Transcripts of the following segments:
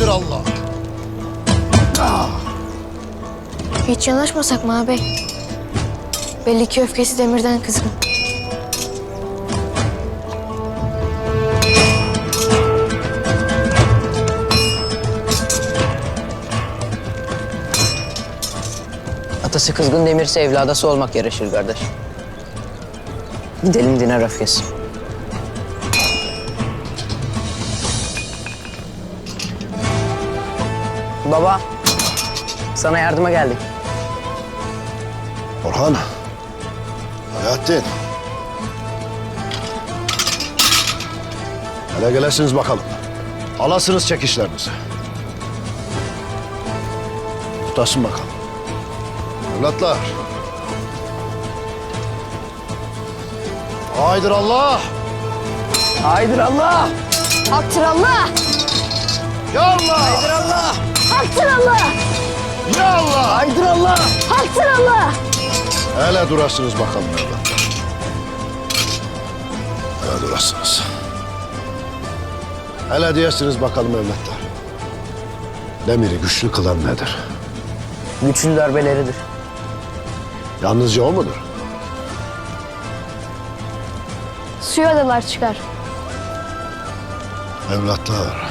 yücedir Allah. Hiç yanaşmasak mı abi? Belli ki öfkesi demirden kızgın. Atası kızgın demirse evladası olmak yaraşır kardeş. Gidelim diner öfkesi. Baba, sana yardıma geldik. Orhan. Alaaddin. Hele gelesiniz bakalım. Alasınız çekişlerinizi. Tutasın bakalım. Evlatlar. Haydır Allah. Haydır Allah! Haktır Allah! Ya Allah. Haydır Allah! Haktır Allah! Ya Allah. Haydır Allah! Haktır Allah! Hele durasınız bakalım evlatlar. Hele durasınız. Hele diyesiniz bakalım evlatlar. Demiri güçlü kılan nedir? Güçlü darbeleridir. Yalnızca o mudur? Suya adalar çıkar. Evlatlar.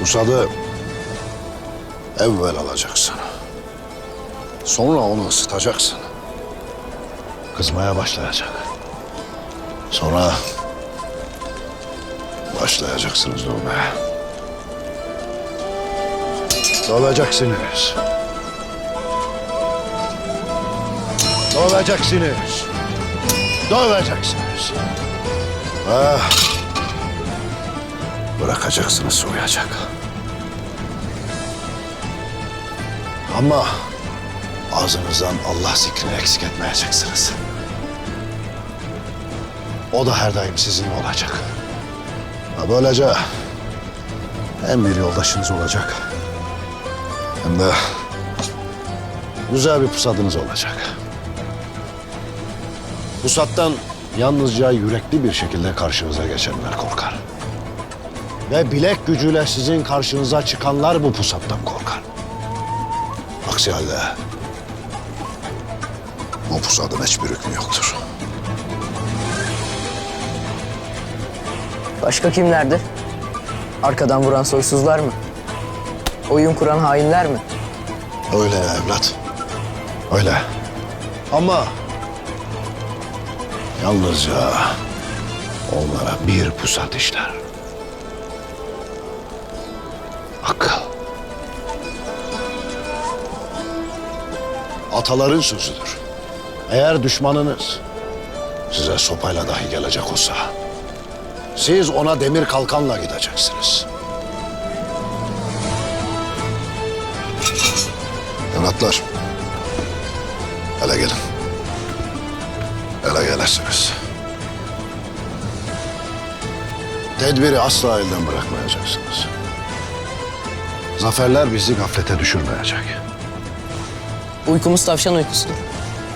Musadı evvel alacaksın. Sonra onu ısıtacaksın. Kızmaya başlayacak. Sonra başlayacaksınız dövmeye. Döveceksiniz. Döveceksiniz. Döveceksiniz. Ah. Bırakacaksınız soyacak. Ama ağzınızdan Allah zikrini eksik etmeyeceksiniz. O da her daim sizinle olacak. Ha, Böylece hem bir yoldaşınız olacak hem de güzel bir pusadınız olacak. Pusattan yalnızca yürekli bir şekilde karşınıza geçenler korkar. Ve bilek gücüyle sizin karşınıza çıkanlar bu pusattan korkar. Aksi halde bu pusadın hiçbir hükmü yoktur. Başka kimlerdir? Arkadan vuran soysuzlar mı? Oyun kuran hainler mi? Öyle evlat. Öyle. Ama yalnızca onlara bir pusat işler. Akıl. Ataların sözüdür. Eğer düşmanınız size sopayla dahi gelecek olsa siz ona demir kalkanla gideceksiniz. Evlatlar. Hele gelin. Hele gelesiniz. Tedbiri asla elden bırakmayacaksınız. Zaferler bizi gaflete düşürmeyecek. Uykumuz tavşan uykusudur.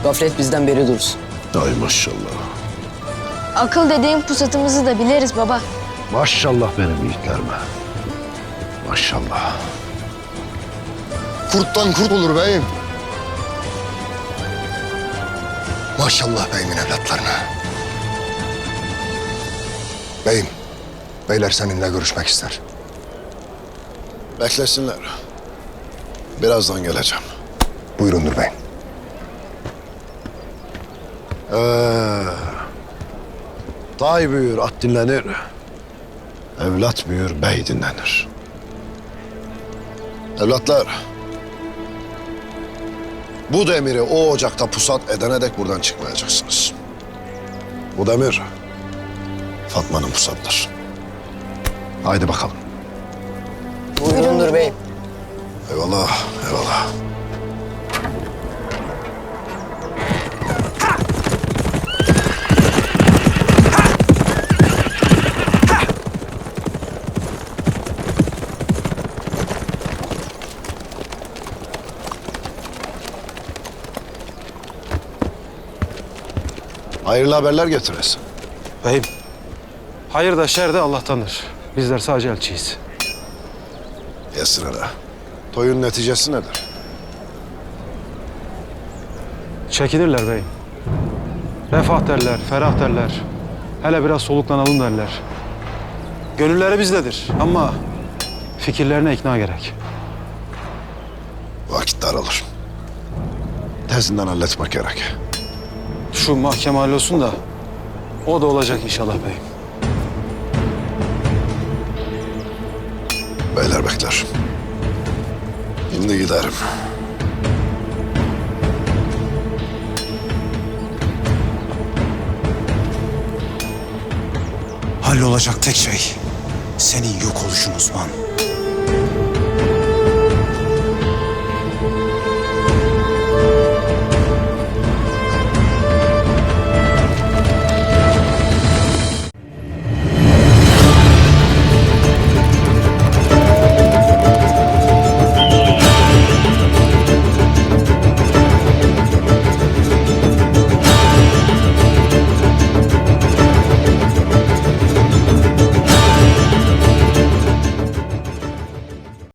Gaflet bizden beri dursun. Ay maşallah. Akıl dediğin pusatımızı da biliriz baba. Maşallah benim yiğitlerime. Maşallah. Kurttan kurt olur beyim. Maşallah beyimin evlatlarına. Beyim, beyler seninle görüşmek ister. Beklesinler. Birazdan geleceğim. Buyurundur beyim. Ee, tay büyür at dinlenir. Evlat büyür bey dinlenir. Evlatlar. Bu demiri o ocakta pusat edene dek buradan çıkmayacaksınız. Bu demir Fatma'nın pusatıdır. Haydi bakalım. Buyurundur beyim. Eyvallah, eyvallah. Hayırlı haberler getiresin. Beyim, hayır da şer de Allah'tandır. Bizler sadece elçiyiz. Yesin hele. Toyun neticesi nedir? Çekilirler beyim. Refah derler, ferah derler. Hele biraz soluklanalım derler. Gönülleri bizdedir ama fikirlerine ikna gerek. Vakit daralır. Tezinden halletmek gerek. Şu mahkeme hallolsun da o da olacak inşallah beyim. Beyler bekler. Şimdi giderim. Hallolacak tek şey senin yok oluşun Osman.